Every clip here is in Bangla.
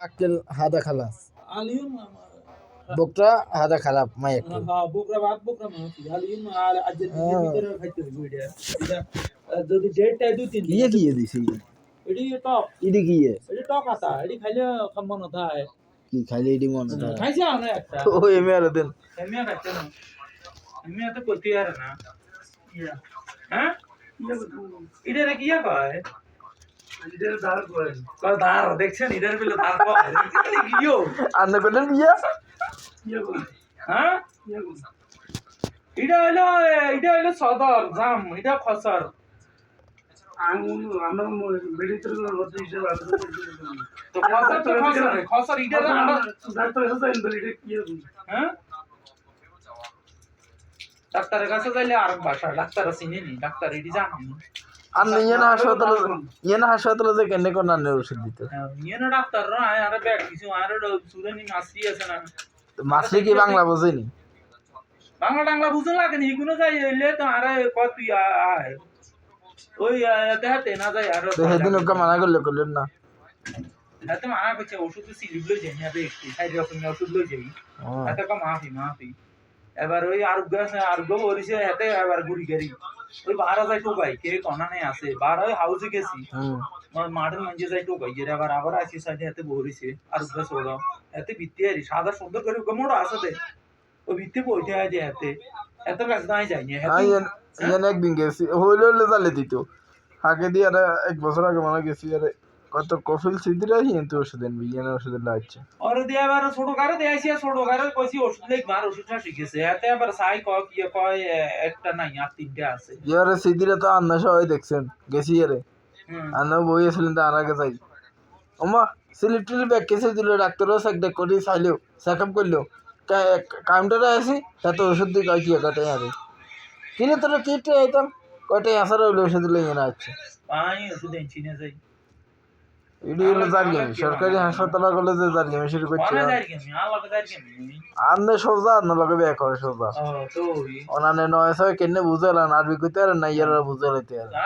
আক্কেল হাদা খালাস। আলিম বকটা হাদা খারাপ মায়ের হ্যাঁ বকরা ভাত বকরা মাছ আলিম আর হ্যাঁ। ভিতরে খাইতে হবে এটা। যদি ডেটটা দুই তিন কিয়ে কিয়ে দিছি এটি টক। ইডি কিয়ে? এটি টক আতা এটি খাইলে হয় কি ইডি মনে হয় খাইছে না একটা। ও এমে আর দেন। এমিয়া খাইছে না। এমিয়া তো করতে আর না। হ্যাঁ? এটা রে কিয়া? দেখছেন বিলে কিও আন্ন করলেন বিয়া? হ্যাঁ? এটা হলো? এটা হলো সদর জাম এটা খসর হ্যাঁ? ডাক্তারের কাছে যাইলে আর ভাষা ডাক্তার চিনি নি ডাক্তার এটি জানি আর ইয়ে না হাসপাতালে ইয়ে না হাসপাতালে যে কেন কোন আন্নের ওষুধ দিতে? ইয়ে না ডাক্তার না আর ব্যাগ কিছু আর সুদানি মাসি আছে না। মাসে কি বাংলা বোঝেনি? বাংলা টাংলা বুঝতে লাগে নি এগুলো যাই এলে তো আর কত তুই আয়। ওই এতে হাতে না যাই আর সেদিন ওকে মানা করলে করলেন না। হাতে মানা করছে ওষুধ সিলিপ লই যাই না একটি সাইড রকমের ওষুধ লই যাই। হাতে কম মাফি মাফি। এবার ওই আরোগ্য আছে আরোগ্য করেছে হাতে এবার গুড়ি গাড়ি। ওই কনা নেই আছে। বার ওই হাউসে গেছি। হুম আমার মাঠের মঞ্জে যাই টোকাই যে আবার আবার আসি সাইডে এতে বহরিছে আরোগ্য সোড়া এতে ভিত্তি আরি সাদা সুন্দর করে ওকে মোড়া আছে দে ও ভিত্তি বইতে হয় যে এতে। এত কাছে নাই যাই আর ইয়ে ইয়ে গেছি। হইলে হইলে জালে দিত। আগে দিয়ে আর এক বছর আগে মানে গেছি আরে কত কফিল সিদ্ধিরা কিন্তু ওষুধ এনবি ইয়ে না ওষুধের লাগছে ওরে দিয়ে আবার ছোট কারে দিয়ে আসি ছোট কারে কইছি ওষুধ লেখ মার ওষুধটা শিখেছে। এতে আবার সাই কয় কি কয় একটা নাই আর তিনটে আছে। ইয়ারে সিদ্ধিরা তো আন্না সবাই দেখছেন গেছি ইয়ারে। আন্না বই আসলেন তো আর আগে যাই। ওমা টিলিপ এক কেসে দিল ডাক্তারও চেক ডেক করে চাইলেও চেক আপ করলেও কাউন্টারে আসি তাতে ওষুধ দিয়ে কয় কি কটাই আরে কিনে তোরা কিটে আইতাম কয়টাই আসার ওষুধ দিলে ইয়ে আছে পাই ওষুধ এনছি না যাই। হলো জার্গেমি সরকারি হাসপাতাল করলে যে জার্গেমি শুরু করছে আন্নে সোজা আন্না লগে বিয়া করে সোজা। ওনানে নয় ছয় কেনে বুঝালেন আরবি কইতে আর না ইয়ারা বুঝে লইতে আর না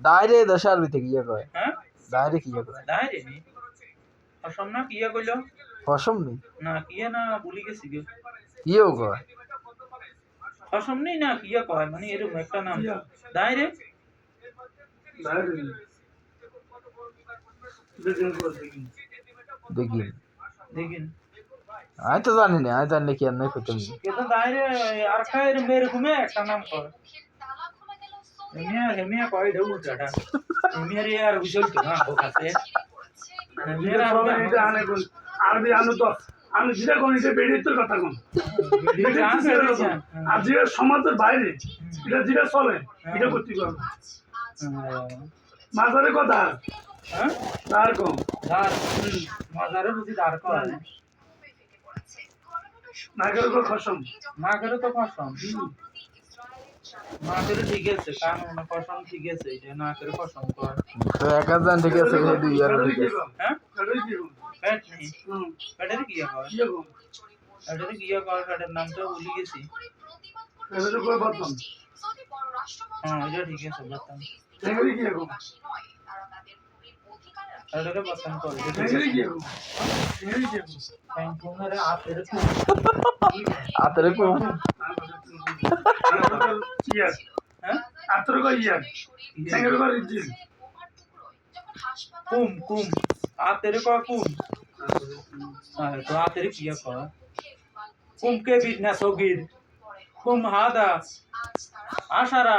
না দেশে আরবি থেকে ইয়ে কয় হ্যাঁ? দাইরে কি ইয়ে কয় নাই রে নি। অসম না কিয়া কইল? ফসম নি? না কিয়া না ভুলি গেছি গে। ইয়েও কয়? অসম নেই না কিয়া কয়? মানে এরকম একটা নাম। দাই রে দেখিন। আমি তো জানি না আমি জানি কি আর নাই আরবি আনু তো। আমি যেটা কোন এটা বেরিয়ে কথা কোন আর যেটা সমাজের বাইরে এটা যেটা চলে এটা করতে পারব মাঝারে কথা। হ্যাঁ? তার কম। দার মাজারে বুঝি দার কয় নাগের উপর খসম তো কসম না ঠিক আছে না কসম ঠিক আছে এটা না করে কসম কর। তো এক হাজার ঠিক আছে সেই দুই আর ঠিক আছে। হ্যাঁ? কি কম? নেই কর কি কি কর পেটের নামটা ভুলে গেছি। হ্যাঁ এটা ঠিক আছে কি কম? কর ঠেঙ্গরি কি কি আপের আতরে কম কয় কয়। কুম। আতের কর কুম? হ্যাঁ তো আতের কি কর কুম কে বিনা সগির। কুম হাদা আশারা।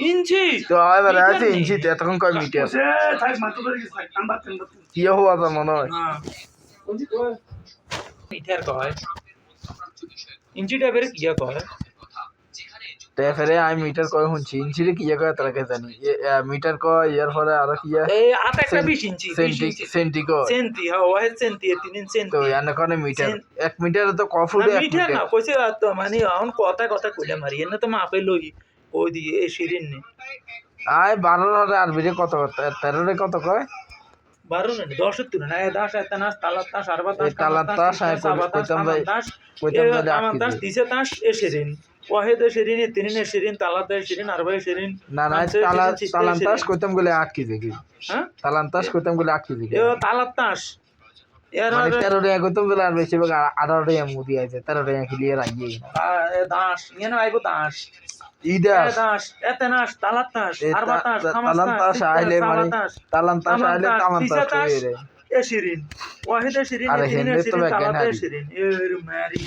ইঞ্চি তো এবার আছে ইঞ্চি এতক্ষণ কয় মিটে আছে কি হওয়া তো মনে হয় মিটার কয়। ইঞ্চিটা এবারে কয় তারপরে আমি মিটার কয় শুনছি ইঞ্চি কি কয় তারা কে জানি মিটার কয় ইয়ার পরে আর কি সেন্টি কয়। সেন্টি হ্যাঁ সেন্টি তিন ইঞ্চি সেন্টি তো ইয়ার কারণে মিটার এক মিটার তো ক ফুট মিটার না কইছে তো মানে এখন কথা কথা কইলাম আর এনে তো মাপে লই ওই দিয়ে এই শিরিন নে। আয় বারোর হরে আর বিরে কত তে- তেরোরে কত কয়? বারো না দশের তুলে না? দাস এত নাস তালাত তাস আরবা তাস তালাত তাস, আমি কইতাম যাই- কইতাম যাই আটকে তাস দিছে তাস এ শিরিন। ওয়াহেদ শিরিন এ শিরিন তালাত শিরিন আরবা শিরিন। না না পাঁচে তালা শিরিন, ছিটে তালান্তাস শিরিন। কইতাম গেলে আট কেজি কি তালান্তাস কইতাম গেলে আট কেজি এ তালাত তাস মানে তেরো টাকা গেলে আর আঠারো টাকা মুদি আছে তেরো টাকা এ দাস ইয়ে আইবো দাস। ইদাস এ দাস এতে নাস তালাত তাস এ আরবা তা- তাস তা- খামাস তালান্তাস তাস আইলে মানে আইলে ওয়াহিদ এ শিরিন আরে এ তো শিরিন ব্যাজ্ঞান এ হারি। শিরিন এর মারি